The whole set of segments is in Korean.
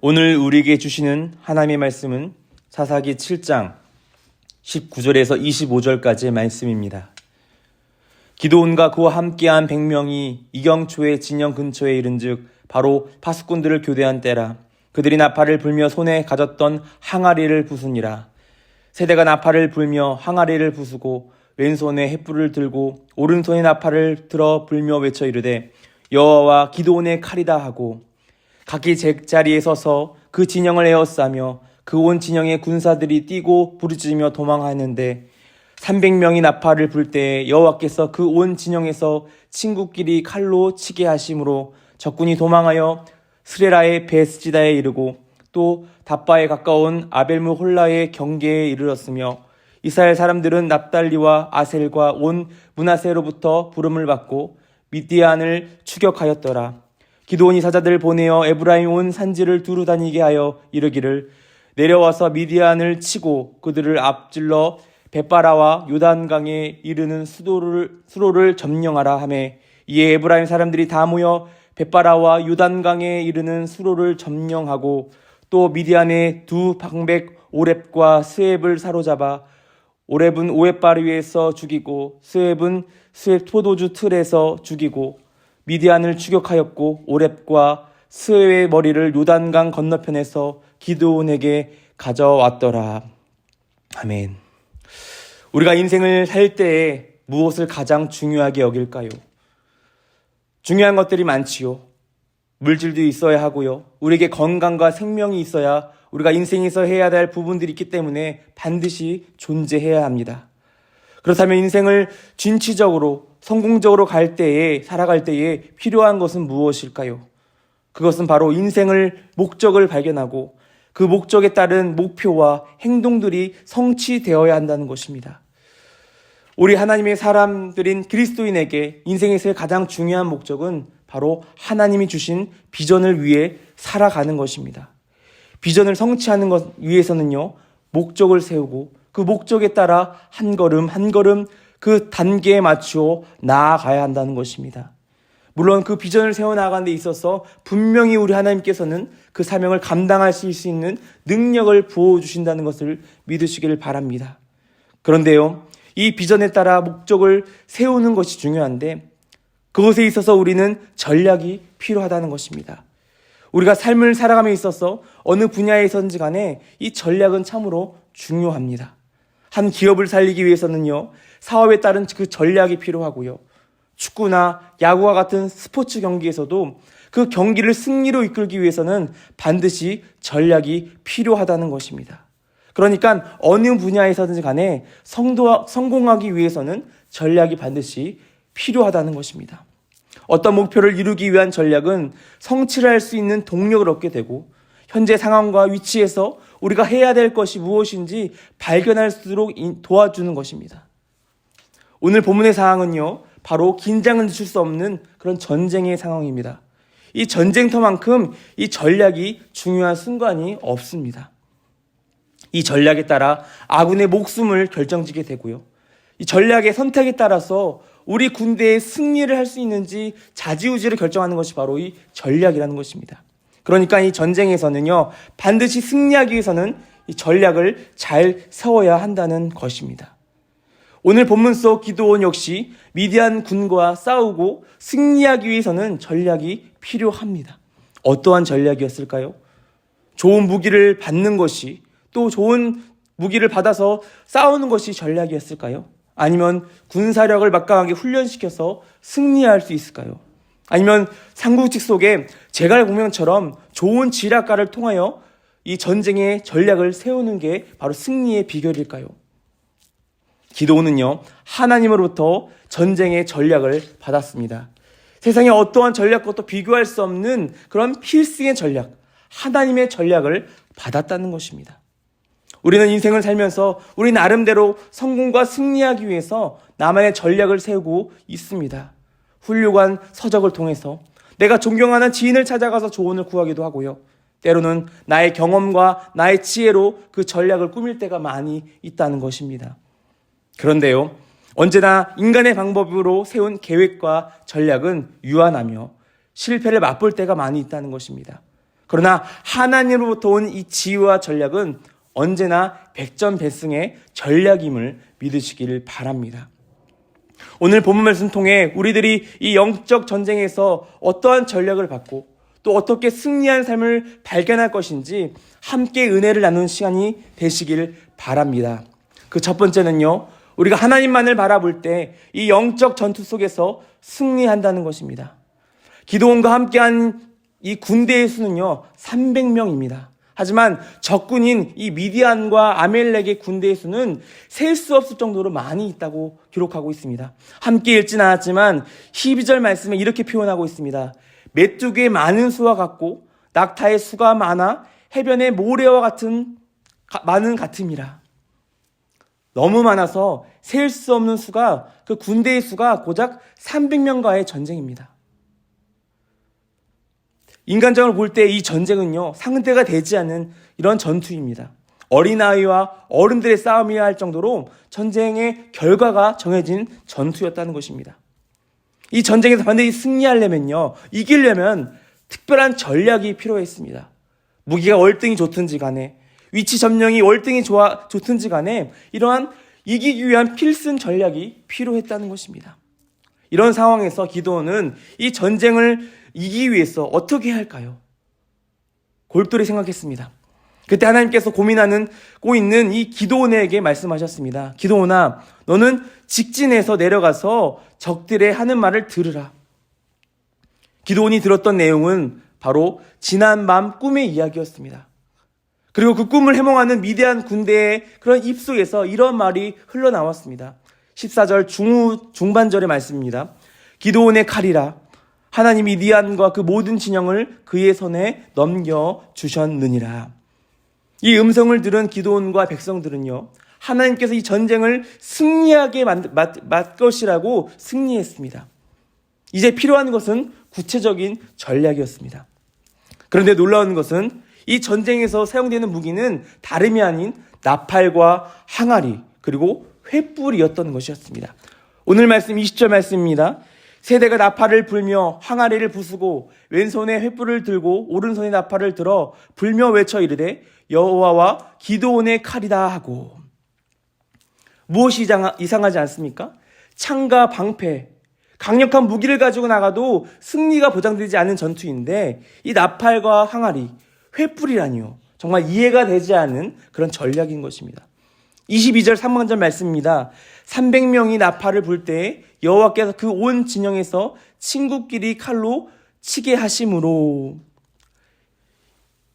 오늘 우리에게 주시는 하나님의 말씀은 사사기 7장 19절에서 25절까지의 말씀입니다. 기도원과 그와 함께한 백명이 이경초의 진영 근처에 이른즉 바로 파수꾼들을 교대한 때라 그들이 나팔을 불며 손에 가졌던 항아리를 부수니라 세대가 나팔을 불며 항아리를 부수고 왼손에 횃불을 들고 오른손에 나팔을 들어 불며 외쳐 이르되 여호와와 기도원의 칼이다 하고 각기 제자리에 서서 그 진영을 에워싸며 그 온 진영의 군사들이 뛰고 부르짖으며 도망하는데 300명이 나팔을 불 때에 여호와께서 그 온 진영에서 친구끼리 칼로 치게 하심으로 적군이 도망하여 스레라의 베스지다에 이르고 또 답바에 가까운 아벨무 홀라의 경계에 이르렀으며 이스라엘 사람들은 납달리와 아셀과 온 문하세로부터 부름을 받고 미디안을 추격하였더라. 기도원이 사자들을 보내어 에브라임 온 산지를 두루 다니게 하여 이르기를 내려와서 미디안을 치고 그들을 앞질러 베바라와 요단강에 이르는 수도를 수로를 점령하라 하매 이에 에브라임 사람들이 다 모여 베바라와 요단강에 이르는 수로를 점령하고 또 미디안의 두 방백 오렙과 스웹을 사로잡아 오렙은 오렙바리 위에서 죽이고 스웹은 스웹 포도주 틀에서 죽이고 미디안을 추격하였고 오렙과 스웨의 머리를 요단강 건너편에서 기드온에게 가져왔더라. 아멘. 우리가 인생을 살 때에 무엇을 가장 중요하게 여길까요? 중요한 것들이 많지요. 물질도 있어야 하고요. 우리에게 건강과 생명이 있어야 우리가 인생에서 해야 될 부분들이 있기 때문에 반드시 존재해야 합니다. 그렇다면 인생을 진취적으로 성공적으로 갈 때에 살아갈 때에 필요한 것은 무엇일까요? 그것은 바로 인생을 목적을 발견하고 그 목적에 따른 목표와 행동들이 성취되어야 한다는 것입니다. 우리 하나님의 사람들인 그리스도인에게 인생에서의 가장 중요한 목적은 바로 하나님이 주신 비전을 위해 살아가는 것입니다. 비전을 성취하는 것 위해서는요, 목적을 세우고 그 목적에 따라 한 걸음 한 걸음 그 단계에 맞추어 나아가야 한다는 것입니다. 물론 그 비전을 세워나가는 데 있어서 분명히 우리 하나님께서는 그 사명을 감당하실 수 있는 능력을 부어주신다는 것을 믿으시기를 바랍니다. 그런데요, 이 비전에 따라 목적을 세우는 것이 중요한데 그것에 있어서 우리는 전략이 필요하다는 것입니다. 우리가 삶을 살아감에 있어서 어느 분야에 선지 간에 이 전략은 참으로 중요합니다. 한 기업을 살리기 위해서는요, 사업에 따른 그 전략이 필요하고요. 축구나 야구와 같은 스포츠 경기에서도 그 경기를 승리로 이끌기 위해서는 반드시 전략이 필요하다는 것입니다. 그러니까 어느 분야에서든지 간에 성도, 성공하기 위해서는 전략이 반드시 필요하다는 것입니다. 어떤 목표를 이루기 위한 전략은 성취를 할 수 있는 동력을 얻게 되고 현재 상황과 위치에서 우리가 해야 될 것이 무엇인지 발견할수록 도와주는 것입니다. 오늘 본문의 상황은요, 바로 긴장을 늦출 수 없는 그런 전쟁의 상황입니다. 이 전쟁터만큼 이 전략이 중요한 순간이 없습니다. 이 전략에 따라 아군의 목숨을 결정짓게 되고요. 이 전략의 선택에 따라서 우리 군대의 승리를 할 수 있는지 자지우지를 결정하는 것이 바로 이 전략이라는 것입니다. 그러니까 이 전쟁에서는요, 반드시 승리하기 위해서는 이 전략을 잘 세워야 한다는 것입니다. 오늘 본문 속 기도원 역시 미디안 군과 싸우고 승리하기 위해서는 전략이 필요합니다. 어떠한 전략이었을까요? 좋은 무기를 받는 것이 또 좋은 무기를 받아서 싸우는 것이 전략이었을까요? 아니면 군사력을 막강하게 훈련시켜서 승리할 수 있을까요? 아니면 삼국직 속에 제갈공명처럼 좋은 지략가를 통하여 이 전쟁의 전략을 세우는 게 바로 승리의 비결일까요? 기도는요, 하나님으로부터 전쟁의 전략을 받았습니다. 세상에 어떠한 전략과도 비교할 수 없는 그런 필승의 전략, 하나님의 전략을 받았다는 것입니다. 우리는 인생을 살면서 우리 나름대로 성공과 승리하기 위해서 나만의 전략을 세우고 있습니다. 훌륭한 서적을 통해서 내가 존경하는 지인을 찾아가서 조언을 구하기도 하고요. 때로는 나의 경험과 나의 지혜로 그 전략을 꾸밀 때가 많이 있다는 것입니다. 그런데요, 언제나 인간의 방법으로 세운 계획과 전략은 유한하며 실패를 맛볼 때가 많이 있다는 것입니다. 그러나 하나님으로부터 온 이 지혜와 전략은 언제나 백전백승의 전략임을 믿으시기를 바랍니다. 오늘 본문 말씀 통해 우리들이 이 영적 전쟁에서 어떠한 전략을 받고 또 어떻게 승리한 삶을 발견할 것인지 함께 은혜를 나누는 시간이 되시길 바랍니다. 그 첫 번째는요, 우리가 하나님만을 바라볼 때 이 영적 전투 속에서 승리한다는 것입니다. 기도원과 함께한 이 군대의 수는요, 300명입니다. 하지만 적군인 이 미디안과 아멜렉의 군대의 수는 셀 수 없을 정도로 많이 있다고 기록하고 있습니다. 함께 읽진 않았지만 12절 말씀에 이렇게 표현하고 있습니다. 메뚜기의 많은 수와 같고 낙타의 수가 많아 해변의 모래와 같은 가- 많은 같음이라. 너무 많아서 셀 수 없는 수가 그 군대의 수가 고작 300명과의 전쟁입니다. 인간적으로 볼 때 이 전쟁은요, 상대가 되지 않는 이런 전투입니다. 어린아이와 어른들의 싸움이어야 할 정도로 전쟁의 결과가 정해진 전투였다는 것입니다. 이 전쟁에서 반드시 승리하려면요, 이기려면 특별한 전략이 필요했습니다. 무기가 월등히 좋든지 간에, 위치 점령이 월등히 좋아, 좋든지 간에, 이러한 이기기 위한 필승 전략이 필요했다는 것입니다. 이런 상황에서 기도원은 이 전쟁을 이기기 위해서 어떻게 할까요? 골똘히 생각했습니다. 그때 하나님께서 고민하는 고 있는 이 기도원에게 말씀하셨습니다. 기도원아, 너는 직진해서 내려가서 적들의 하는 말을 들으라. 기도원이 들었던 내용은 바로 지난 밤 꿈의 이야기였습니다. 그리고 그 꿈을 해몽하는 미대한 군대의 그런 입속에서 이런 말이 흘러나왔습니다. 14절 중후, 중반절의 말씀입니다. 기도원의 칼이라 하나님이 니안과 그 모든 진영을 그의 손에 넘겨 주셨느니라. 이 음성을 들은 기도원과 백성들은요, 하나님께서 이 전쟁을 승리하게 맞 것이라고 승리했습니다. 이제 필요한 것은 구체적인 전략이었습니다. 그런데 놀라운 것은 이 전쟁에서 사용되는 무기는 다름이 아닌 나팔과 항아리, 그리고 횃불이었던 것이었습니다. 오늘 말씀 20절 말씀입니다. 세대가 나팔을 불며 항아리를 부수고 왼손에 횃불을 들고 오른손에 나팔을 들어 불며 외쳐 이르되 여호와와 기도원의 칼이다 하고 무엇이 이상하지 않습니까? 창과 방패, 강력한 무기를 가지고 나가도 승리가 보장되지 않은 전투인데 이 나팔과 항아리, 횃불이라니요. 정말 이해가 되지 않는 그런 전략인 것입니다. 22절 3번절 말씀입니다. 300명이 나팔을 불때 여호와께서 그 온 진영에서 친구끼리 칼로 치게 하심으로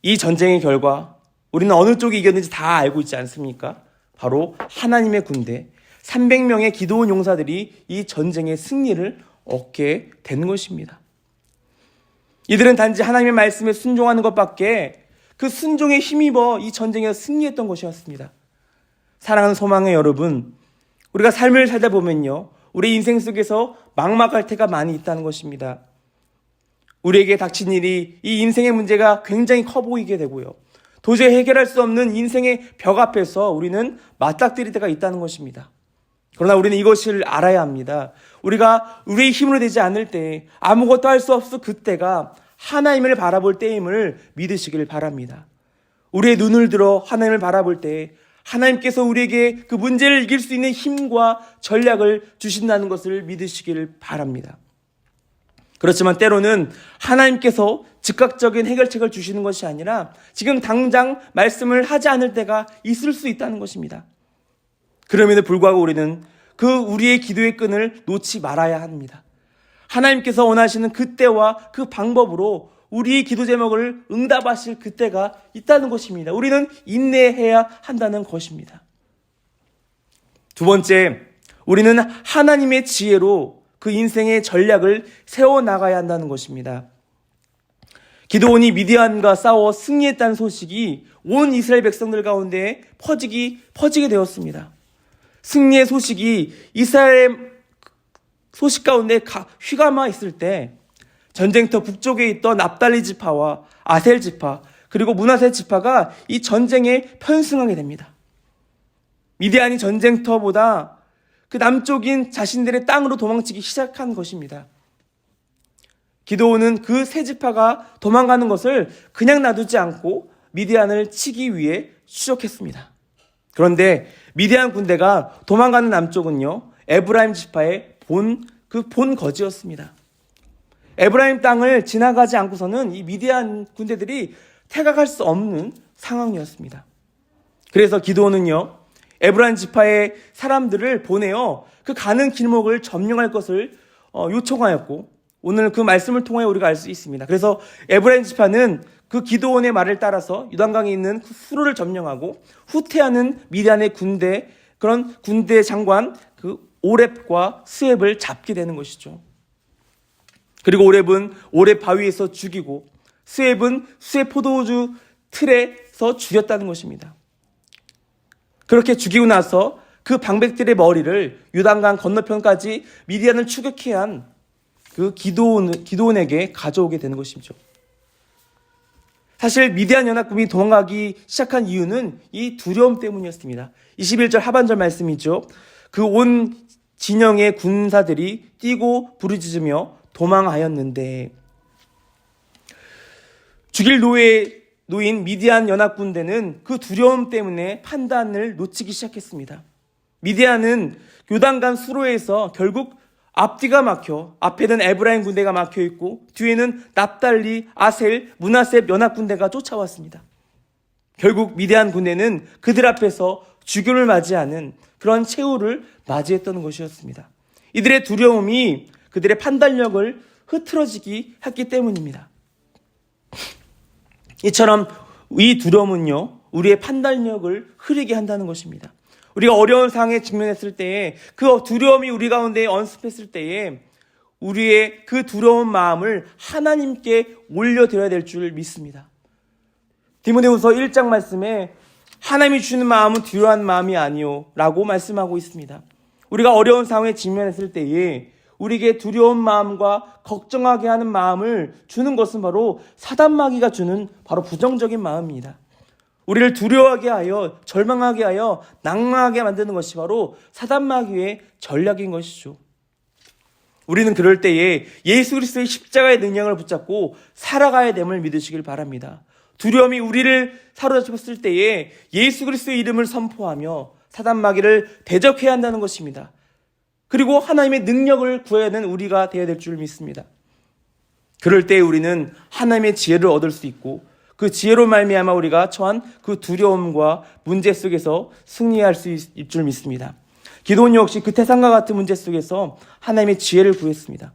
이 전쟁의 결과 우리는 어느 쪽이 이겼는지 다 알고 있지 않습니까? 바로 하나님의 군대 300명의 기도원 용사들이 이 전쟁의 승리를 얻게 된 것입니다. 이들은 단지 하나님의 말씀에 순종하는 것밖에 그 순종에 힘입어 이 전쟁에서 승리했던 것이었습니다. 사랑하는 소망의 여러분, 우리가 삶을 살다 보면요, 우리 인생 속에서 막막할 때가 많이 있다는 것입니다. 우리에게 닥친 일이 이 인생의 문제가 굉장히 커 보이게 되고요. 도저히 해결할 수 없는 인생의 벽 앞에서 우리는 맞닥뜨릴 때가 있다는 것입니다. 그러나 우리는 이것을 알아야 합니다. 우리가 우리의 힘으로 되지 않을 때 아무것도 할 수 없어 그때가 하나님을 바라볼 때임을 믿으시길 바랍니다. 우리의 눈을 들어 하나님을 바라볼 때 하나님께서 우리에게 그 문제를 이길 수 있는 힘과 전략을 주신다는 것을 믿으시길 바랍니다. 그렇지만 때로는 하나님께서 즉각적인 해결책을 주시는 것이 아니라 지금 당장 말씀을 하지 않을 때가 있을 수 있다는 것입니다. 그럼에도 불구하고 우리는 그 우리의 기도의 끈을 놓지 말아야 합니다. 하나님께서 원하시는 그때와 그 방법으로 우리의 기도 제목을 응답하실 그때가 있다는 것입니다. 우리는 인내해야 한다는 것입니다. 두 번째, 우리는 하나님의 지혜로 그 인생의 전략을 세워나가야 한다는 것입니다. 기도원이 미디안과 싸워 승리했다는 소식이 온 이스라엘 백성들 가운데 퍼지기, 퍼지게 되었습니다. 승리의 소식이 이스라엘 소식 가운데 휘감아 있을 때 전쟁터 북쪽에 있던 납달리 지파와 아셀 지파 그리고 문하세 지파가 이 전쟁에 편승하게 됩니다. 미디안이 전쟁터보다 그 남쪽인 자신들의 땅으로 도망치기 시작한 것입니다. 기도원은 그 세 지파가 도망가는 것을 그냥 놔두지 않고 미디안을 치기 위해 추적했습니다. 그런데 미디안 군대가 도망가는 남쪽은요, 에브라임 지파의 본, 그본 거지였습니다. 에브라임 땅을 지나가지 않고서는 이 미디안 군대들이 태각할 수 없는 상황이었습니다. 그래서 기도원은요, 에브라임 지파의 사람들을 보내어 그 가는 길목을 점령할 것을 어, 요청하였고, 오늘 그 말씀을 통해 우리가 알 수 있습니다. 그래서 에브라임 지파는 그 기도원의 말을 따라서 유단강에 있는 그 수로를 점령하고 후퇴하는 미디안의 군대 그런 군대 장관 그 오렙과 스웹을 잡게 되는 것이죠. 그리고 오렙은 오렙 바위에서 죽이고 스웹은 스웹 포도주 틀에서 죽였다는 것입니다. 그렇게 죽이고 나서 그 방백들의 머리를 유단강 건너편까지 미디안을 추격해 한 그 기도원, 기도원에게 가져오게 되는 것이죠. 사실 미디안 연합군이 도망가기 시작한 이유는 이 두려움 때문이었습니다. 21절 하반절 말씀이죠. 그 온 진영의 군사들이 뛰고 부르짖으며 도망하였는데 죽일 노예 노인 미디안 연합군대는 그 두려움 때문에 판단을 놓치기 시작했습니다. 미디안은 요단강 수로에서 결국 앞뒤가 막혀 앞에는 에브라임 군대가 막혀 있고 뒤에는 납달리, 아셀, 문하셉 연합 군대가 쫓아왔습니다. 결국 미디안 군대는 그들 앞에서 죽음을 맞이하는 그런 최후를 맞이했던 것이었습니다. 이들의 두려움이 그들의 판단력을 흐트러지기 했기 때문입니다. 이처럼 이 두려움은요, 우리의 판단력을 흐리게 한다는 것입니다. 우리가 어려운 상황에 직면했을 때에 그 두려움이 우리 가운데 언습했을 때에 우리의 그 두려운 마음을 하나님께 올려드려야 될 줄 믿습니다. 디모데후서 1장 말씀에 하나님이 주는 마음은 두려운 마음이 아니요 라고 말씀하고 있습니다. 우리가 어려운 상황에 직면했을 때에 우리에게 두려운 마음과 걱정하게 하는 마음을 주는 것은 바로 사단마귀가 주는 바로 부정적인 마음입니다. 우리를 두려워하게 하여 절망하게 하여 낭망하게 만드는 것이 바로 사단마귀의 전략인 것이죠. 우리는 그럴 때에 예수 그리스도의 십자가의 능력을 붙잡고 살아가야 됨을 믿으시길 바랍니다. 두려움이 우리를 사로잡혔을 때에 예수 그리스도의 이름을 선포하며 사단마귀를 대적해야 한다는 것입니다. 그리고 하나님의 능력을 구해야 하는 우리가 되어야 될 줄 믿습니다. 그럴 때 우리는 하나님의 지혜를 얻을 수 있고 그 지혜로 말미암아 우리가 처한 그 두려움과 문제 속에서 승리할 수 있을 줄 믿습니다. 기도원 역시 그 태산과 같은 문제 속에서 하나님의 지혜를 구했습니다.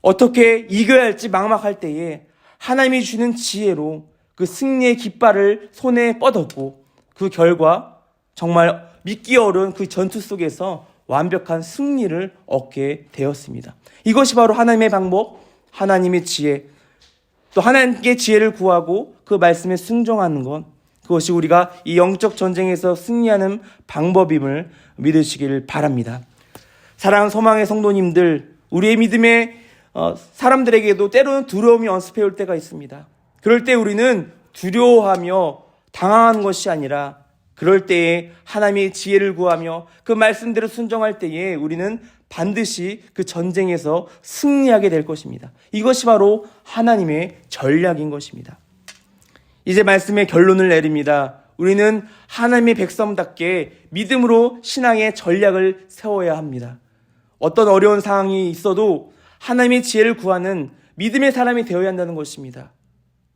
어떻게 이겨야 할지 막막할 때에 하나님이 주는 지혜로 그 승리의 깃발을 손에 뻗었고 그 결과 정말 믿기 어려운 그 전투 속에서 완벽한 승리를 얻게 되었습니다. 이것이 바로 하나님의 방법, 하나님의 지혜, 또 하나님께 지혜를 구하고 그 말씀에 순종하는 것, 그것이 우리가 이 영적 전쟁에서 승리하는 방법임을 믿으시길 바랍니다. 사랑하는 소망의 성도님들, 우리의 믿음의 어, 사람들에게도 때로는 두려움이 언습해 올 때가 있습니다. 그럴 때 우리는 두려워하며 당황하는 것이 아니라 그럴 때에 하나님의 지혜를 구하며 그 말씀대로 순종할 때에 우리는 반드시 그 전쟁에서 승리하게 될 것입니다. 이것이 바로 하나님의 전략인 것입니다. 이제 말씀의 결론을 내립니다. 우리는 하나님의 백성답게 믿음으로 신앙의 전략을 세워야 합니다. 어떤 어려운 상황이 있어도 하나님의 지혜를 구하는 믿음의 사람이 되어야 한다는 것입니다.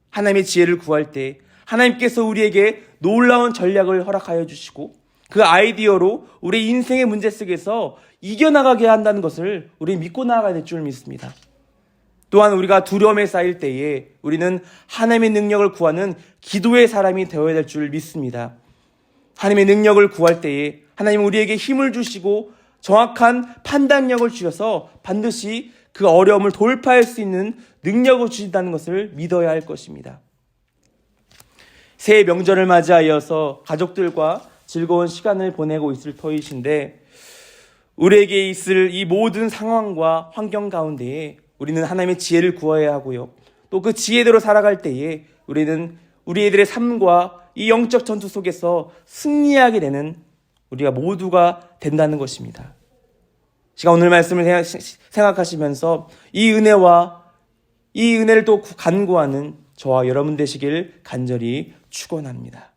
하나님의 지혜를 구할 때 하나님께서 우리에게 놀라운 전략을 허락하여 주시고 그 아이디어로 우리 인생의 문제 속에서 이겨나가게 한다는 것을 우리 믿고 나아가야 될 줄 믿습니다. 또한 우리가 두려움에 쌓일 때에 우리는 하나님의 능력을 구하는 기도의 사람이 되어야 될 줄 믿습니다. 하나님의 능력을 구할 때에 하나님 우리에게 힘을 주시고 정확한 판단력을 주셔서 반드시 그 어려움을 돌파할 수 있는 능력을 주신다는 것을 믿어야 할 것입니다. 새해 명절을 맞이하여서 가족들과 즐거운 시간을 보내고 있을 터이신데 우리에게 있을 이 모든 상황과 환경 가운데에 우리는 하나님의 지혜를 구해야 하고요. 또 그 지혜대로 살아갈 때에 우리는 우리 애들의 삶과 이 영적 전투 속에서 승리하게 되는 우리가 모두가 된다는 것입니다. 시간 오늘 말씀을 생각하시면서 이 은혜와 이 은혜를 또 간구하는 저와 여러분 되시길 간절히 축원합니다.